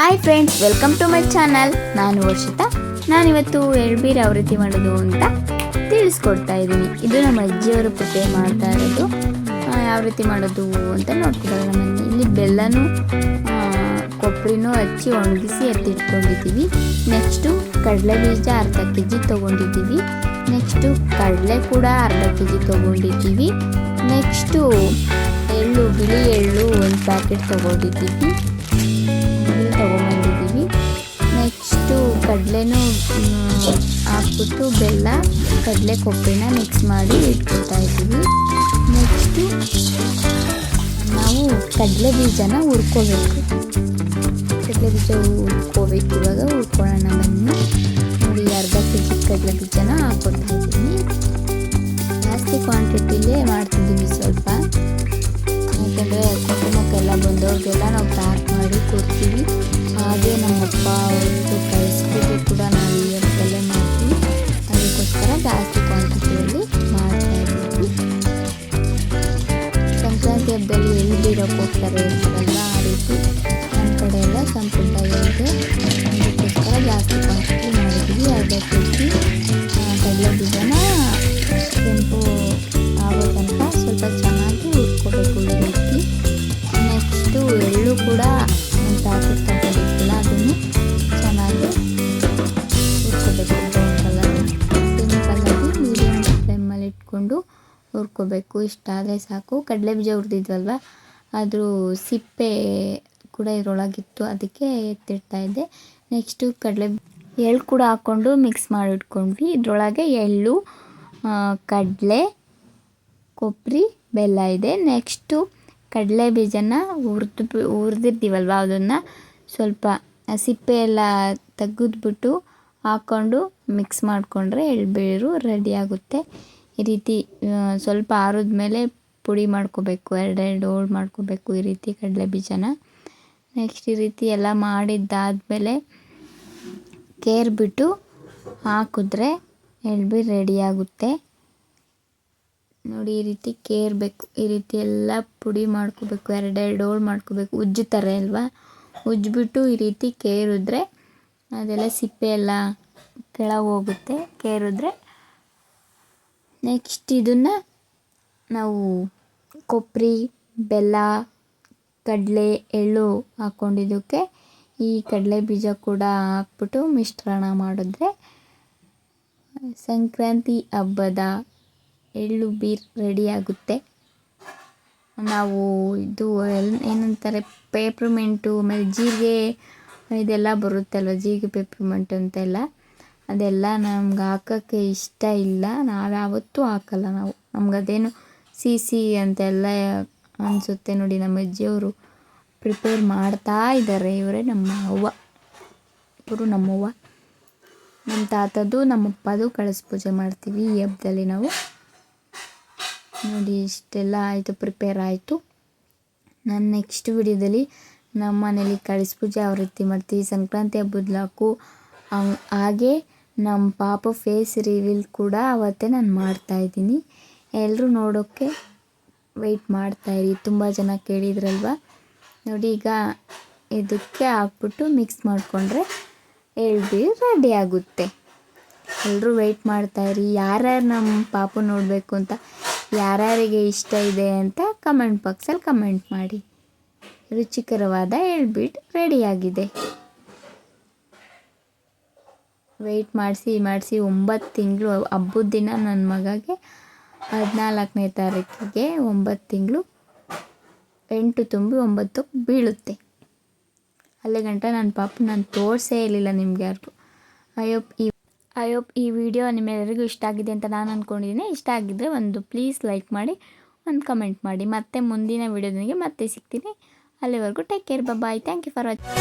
Hi friends welcome to my channel ನಾನು ವರ್ಷಿತಾ. ನಾನಿವತ್ತು ಎಳ್ಬೀರ್ ಯಾವ ರೀತಿ ಮಾಡೋದು ಅಂತ ತಿಳಿಸ್ಕೊಡ್ತಾ ಇದ್ದೀನಿ. ಇದು ನಮ್ಮ ಅಜ್ಜಿಯವರು ಪ್ರಿಪೇರ್ ಮಾಡ್ತಾ ಇರೋದು. ಯಾವ ರೀತಿ ಮಾಡೋದು ಅಂತ ನೋಡ್ತಿದ್ದಾರೆ ನಮ್ಮಲ್ಲಿ. ಇಲ್ಲಿ ಬೆಲ್ಲನೂ ಕೊಬ್ಬರಿನೂ ಹಚ್ಚಿ ಒಣಗಿಸಿ ಎತ್ತಿಟ್ಕೊಂಡಿದ್ದೀವಿ. ನೆಕ್ಸ್ಟು ಕಡಲೆ ಬೀಜ ಅರ್ಧ ಕೆ ಜಿ ತೊಗೊಂಡಿದ್ದೀವಿ. ನೆಕ್ಸ್ಟು ಕಡಲೆ ಕೂಡ ಅರ್ಧ ಕೆ ಜಿ ತೊಗೊಂಡಿದ್ದೀವಿ. ನೆಕ್ಸ್ಟು ಎಳ್ಳು, ಬಿಳಿ ಎಳ್ಳು ಒಂದು ಪ್ಯಾಕೆಟ್ ತೊಗೊಂಡಿದ್ದೀವಿ. ಕಡಲೆನೂ ಹಾಕ್ಬಿಟ್ಟು ಬೆಲ್ಲ ಕಡಲೆ ಕೊಬ್ಬರಿನ ಮಿಕ್ಸ್ ಮಾಡಿ ಇಟ್ಕೊಳ್ತಾ ಇದ್ದೀವಿ. ನೆಕ್ಸ್ಟು ನಾವು ಕಡಲೆ ಬೀಜನ ಹುರ್ಕೋಬೇಕು. ಕಡಲೆ ಬೀಜ ಹುರ್ಕೋಬೇಕು. ಇವಾಗ ಹುರ್ಕೊಳ್ಳೋಣ ಬನ್ನಿ. ನೋಡಿ ಅರ್ಧ ಕೆ ಜಿ ಕಡಲೆ ಬೀಜನ ಹಾಕ್ಕೊಳ್ತಾ ಇದ್ದೀನಿ. ಜಾಸ್ತಿ ಕ್ವಾಂಟಿಟಿಲೇ ಮಾಡ್ತಿದ್ದೀವಿ ಸ್ವಲ್ಪ. ಯಾಕಂದರೆ ಕುಟುಂಬಕ್ಕೆಲ್ಲ ಬಂದವ್ರಿಗೆಲ್ಲ ನಾವು ಪ್ಯಾಕ್ ಮಾಡಿ ಕೊಡ್ತೀವಿ. ಹಾಗೆ ನಮ್ಮಪ್ಪ ಅವ್ರದ್ದು ಕಳಿಸ್ಬಿಟ್ಟು ಕೂಡ ನಾವು ಹಬ್ಬದಲ್ಲೇ ಮಾಡ್ತೀವಿ. ಅದಕ್ಕೋಸ್ಕರ ಜಾಸ್ತಿ ಕ್ವಾಂಟಿಟಿಯಲ್ಲಿ ಮಾಡ್ತಾ ಇದ್ದೀವಿ. ಸಂಕ್ರಾಂತಿ ಹಬ್ಬದಲ್ಲಿ ಎಲ್ಲಿ ಬೀಳೋಕೆ ಹೋಗ್ತಾರೆ ಇರ್ತಾರಲ್ವ ಆ ರೀತಿ ನಮ್ಮ ಕಡೆ ಎಲ್ಲ ಸಂಪ್ರದಾಯ ಇದೆ. ಹುರ್ಕೋಬೇಕು ಇಷ್ಟಾದರೆ ಸಾಕು. ಕಡಲೆ ಬೀಜ ಹುರಿದಿದ್ವಲ್ವ? ಅದ್ರ ಸಿಪ್ಪೆ ಕೂಡ ಇದರೊಳಗಿತ್ತು. ಅದಕ್ಕೆ ಎತ್ತಿಡ್ತಾ ಇದ್ದೆ. ನೆಕ್ಸ್ಟು ಕಡಲೆ ಎಳ್ಳು ಕೂಡ ಹಾಕ್ಕೊಂಡು ಮಿಕ್ಸ್ ಮಾಡಿಟ್ಕೊಂಡ್ವಿ. ಇದರೊಳಗೆ ಎಳ್ಳು ಕಡಲೆ ಕೊಬ್ಬರಿ ಬೆಲ್ಲ ಇದೆ. ನೆಕ್ಸ್ಟು ಕಡಲೆ ಬೀಜನ ಹುರಿದು ಹುರಿದಿರ್ತೀವಲ್ವ ಅದನ್ನು? ಸ್ವಲ್ಪ ಸಿಪ್ಪೆ ಎಲ್ಲ ತೆಗೆದ್ಬಿಟ್ಟು ಹಾಕ್ಕೊಂಡು ಮಿಕ್ಸ್ ಮಾಡಿಕೊಂಡ್ರೆ ಎಳ್ಬೀರು ರೆಡಿ ಆಗುತ್ತೆ. ಈ ರೀತಿ ಸ್ವಲ್ಪ ಆರಿದ ಮೇಲೆ ಪುಡಿ ಮಾಡ್ಕೋಬೇಕು, ಎರಡೆರಡು ಹೋಳು ಮಾಡ್ಕೋಬೇಕು ಈ ರೀತಿ ಕಡಲೆ ಬೀಜನ. ನೆಕ್ಸ್ಟ್ ಈ ರೀತಿ ಎಲ್ಲ ಮಾಡಿದ್ದಾದಮೇಲೆ ಕೇರ್ಬಿಟ್ಟು ಹಾಕಿದ್ರೆ ಎಳ್ಬಿ ರೆಡಿ ಆಗುತ್ತೆ. ನೋಡಿ ಈ ರೀತಿ ಕೇರ್ಬೇಕು ಈ ರೀತಿ ಎಲ್ಲ ಪುಡಿ ಮಾಡ್ಕೋಬೇಕು, ಎರಡೆರಡು ಹೋಳು ಮಾಡ್ಕೋಬೇಕು ಉಜ್ಜುತ್ತಾರೆ ಅಲ್ವಾ? ಉಜ್ಜಿಬಿಟ್ಟು ಈ ರೀತಿ ಕೇರಿದ್ರೆ ಅದೆಲ್ಲ ಸಿಪ್ಪೆ ಎಲ್ಲ ಕೆಳಗೆ ಹೋಗುತ್ತೆ, ಕೇರಿದ್ರೆ ನೆಕ್ಸ್ಟ್ ಇದನ್ನು ನಾವು ಕೊಬ್ಬರಿ, ಬೆಲ್ಲ, ಕಡಲೆ, ಎಳ್ಳು ಹಾಕ್ಕೊಂಡಿದ್ದಕ್ಕೆ ಈ ಕಡಲೆ ಬೀಜ ಕೂಡ ಹಾಕ್ಬಿಟ್ಟು ಮಿಶ್ರಣ ಮಾಡಿದ್ರೆ ಸಂಕ್ರಾಂತಿ ಹಬ್ಬದ ಎಳ್ಳು ಬೀರ್ ರೆಡಿಯಾಗುತ್ತೆ ನಾವು ಇದು ಏನಂತಾರೆ ಪೇಪ್ರಮೆಂಟು ಆಮೇಲೆ ಜೀರಿಗೆ, ಇದೆಲ್ಲ ಬರುತ್ತಲ್ವ, ಜೀರಿಗೆ ಪೇಪ್ರಮೆಂಟ್ ಅಂತೆಲ್ಲ. ಅದೆಲ್ಲ ನಮ್ಗೆ ಹಾಕೋಕ್ಕೆ ಇಷ್ಟ ಇಲ್ಲ. ನಾವು ಯಾವತ್ತೂ ಹಾಕಲ್ಲ ನಾವು. ನಮ್ಗೆ ಅದೇನು ಸಿಹಿ ಅಂತೆಲ್ಲ ಅನಿಸುತ್ತೆ ನೋಡಿ, ನಮ್ಮ ಅಜ್ಜಿಯವರು ಪ್ರಿಪೇರ್ ಮಾಡ್ತಾ ಇದ್ದಾರೆ. ಇವರೇ ನಮ್ಮ ಅವ್ವ. ಇವರು ನಮ್ಮವ್ವ ನಮ್ಮ ತಾತದ್ದು ನಮ್ಮಪ್ಪದು ಕಳಸ ಪೂಜೆ ಮಾಡ್ತೀವಿ ಈ ಹಬ್ಬದಲ್ಲಿ ನಾವು. ನೋಡಿ, ಇಷ್ಟೆಲ್ಲ ಆಯಿತು ಪ್ರಿಪೇರ್ ಆಯಿತು. ನಾನು ನೆಕ್ಸ್ಟ್ ವಿಡಿಯೋದಲ್ಲಿ ನಮ್ಮ ಮನೇಲಿ ಕಳಸ ಪೂಜೆ ಯಾವ ರೀತಿ ಮಾಡ್ತೀವಿ, ಸಂಕ್ರಾಂತಿ ಹಬ್ಬದ ಲಾಕು ಹಾಗೆ ನಮ್ಮ ಪಾಪ ಫೇಸ್ ರಿವೀಲ್ ಕೂಡ ಅವತ್ತೇ ನಾನು ಮಾಡ್ತಾಯಿದ್ದೀನಿ ಎಲ್ಲರೂ ನೋಡೋಕ್ಕೆ ವೆಯ್ಟ್ ಮಾಡ್ತಾಯಿರಿ ತುಂಬ ಜನ ಕೇಳಿದ್ರಲ್ವ? ನೋಡಿ, ಈಗ ಇದಕ್ಕೆ ಹಾಕ್ಬಿಟ್ಟು ಮಿಕ್ಸ್ ಮಾಡಿಕೊಂಡ್ರೆ ಎಳ್ಬೀರು ರೆಡಿ ಆಗುತ್ತೆ. ಎಲ್ಲರೂ ವೆಯ್ಟ್ ಮಾಡ್ತಾಯಿರಿ ಯಾರ್ಯಾರು ನಮ್ಮ ಪಾಪ ನೋಡಬೇಕು ಅಂತ, ಯಾರ್ಯಾರಿಗೆ ಇಷ್ಟ ಇದೆ ಅಂತ ಕಮೆಂಟ್ ಬಾಕ್ಸಲ್ಲಿ ಕಮೆಂಟ್ ಮಾಡಿ. ರುಚಿಕರವಾದ ಎಳ್ಬಿಟ್ಟು ರೆಡಿಯಾಗಿದೆ ವೆಯ್ಟ್ ಮಾಡಿಸಿ ಮಾಡಿಸಿ ಒಂಬತ್ತು ತಿಂಗಳು ಹಬ್ಬದ ದಿನ ನನ್ನ ಮಗಗೆ ಹದಿನಾಲ್ಕನೇ ತಾರೀಕಿಗೆ ಒಂಬತ್ತು ತಿಂಗಳು ಎಂಟು ತುಂಬಿ ಒಂಬತ್ತು ಬೀಳುತ್ತೆ. ಅಲ್ಲಿ ಗಂಟ ನನ್ನ ಪಾಪ ನಾನು ತೋರಿಸೇ ಇರಲಿಲ್ಲ ನಿಮ್ಗೆ ಯಾರಿಗೂ. ಐ ಈ ಹೋಪ್ ಈ ವಿಡಿಯೋ ನಿಮ್ಮೆಲ್ಲರಿಗೂ ಇಷ್ಟ ಆಗಿದೆ ಅಂತ ನಾನು ಅಂದ್ಕೊಂಡಿದ್ದೀನಿ ಇಷ್ಟ ಆಗಿದ್ದರೆ ಒಂದು ಪ್ಲೀಸ್ ಲೈಕ್ ಮಾಡಿ, ಒಂದು ಕಮೆಂಟ್ ಮಾಡಿ. ಮತ್ತೆ ಮುಂದಿನ ವಿಡಿಯೋದೊಂದಿಗೆ ಮತ್ತೆ ಸಿಗ್ತೀನಿ. ಅಲ್ಲಿವರೆಗೂ take care, bye thank you for watching.